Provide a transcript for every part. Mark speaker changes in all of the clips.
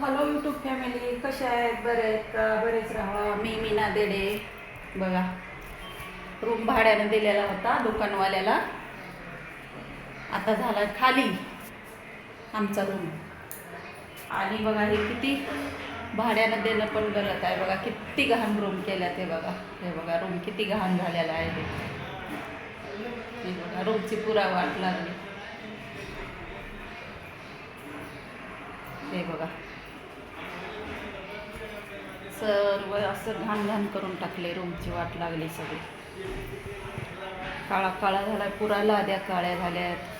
Speaker 1: Hello YouTube family कशा आहेत? बरे आहेत का? बरेच राहा. मी मीना देडे. बघा. रूम भाड्यानं दिलेला होता दुकानवाल्याला. आता झाला खाली. आमचा रूम. आणि बघा हे किती भाड्यानं देणं पण गलत आहे. बघा किती घाण रूम केल्या ते बघा. हे बघा रूम किती घाण झालेला आहे. ते हे बघा रूमची पुरा वाट लागली. हे बघा. सर्व असं घाण घाण करून टाकले रूमची वाट लागली सगळी. काळा काळा झाला पुरा लाद्या काळ्या झाल्यात.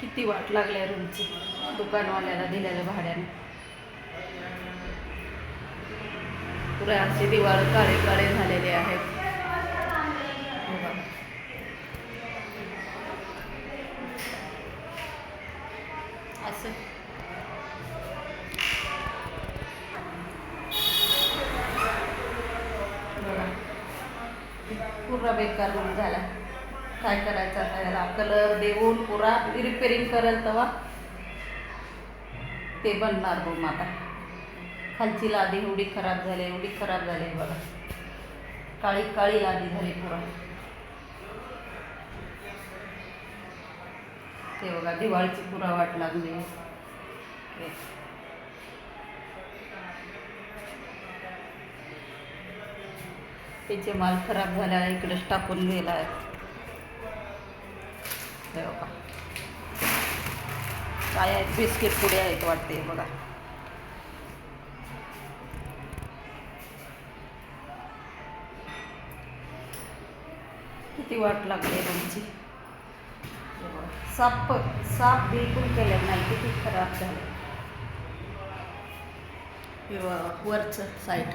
Speaker 1: किती वाट लागल्या रूमची दुकानवाल्याला दिलेल्या भाड्याने. पुरे असे दिवाळ काळे काळे झालेले आहेत हे बघा. असं. बघा. पूर्ण बेकार होऊन झाला. काय करायचं आता याला? कलर देऊन पुरा रिपेरिंग करेल तेव्हा. ते बनणार रूम आता. खालची लादी एवढी खराब झाली एवढी खराब झाली बघा. काळी काळी लादी झाली पुरा. ते बघा दिवाळीची पुरा वाट लागली. हे. त्याचे माल खराब झाला इकडेच टाकून गेला आहे बघा. काय आहेत? बिस्किट पुढे आहेत वाटते बघा. किती वाट लागली तुमची साप साप प- बिलकुल केलं नाही किती खराब झालं. वरचं साईड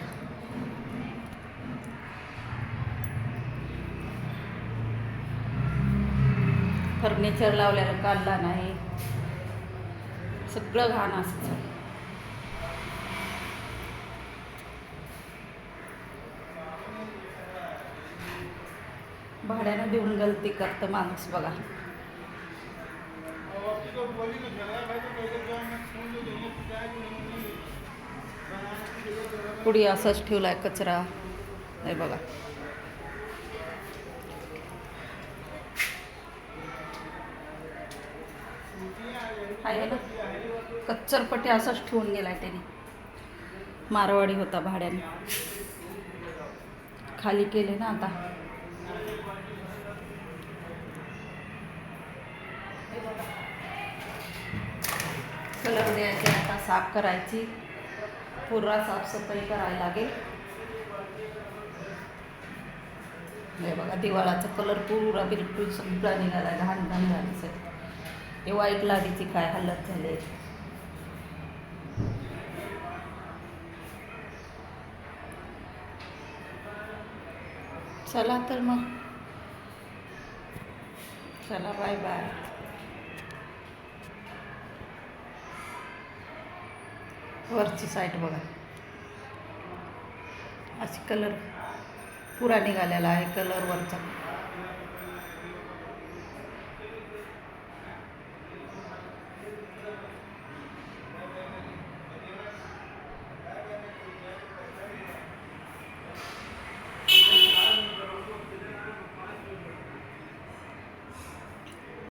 Speaker 1: फर्निचर लावलेलं काढला नाही. सगळं घाण असतं. भाड्यानं देऊन गलती करतं माणूस बघा. पुढे असंच आहे कचरा. नाही बघा. आहे ना कच्चरपट्टी असाच ठेवून गेलाय त्याने. मारवाडी होता भाड्याने. खाली केले ना आता. कलर द्यायचे आता साफ करायची. पुरा साफसफाई करायला लागेल. हे बघा दिवाळाचा कलर पुरा बिलकुल संपला निघाला घाण घाण झाली हे वाईट लादीची काय हालत झाली. चला तर मग. चला बाय बाय. वरची साईड बघा. अशी कलर पुरा निघालेला आहे कलर वरचा.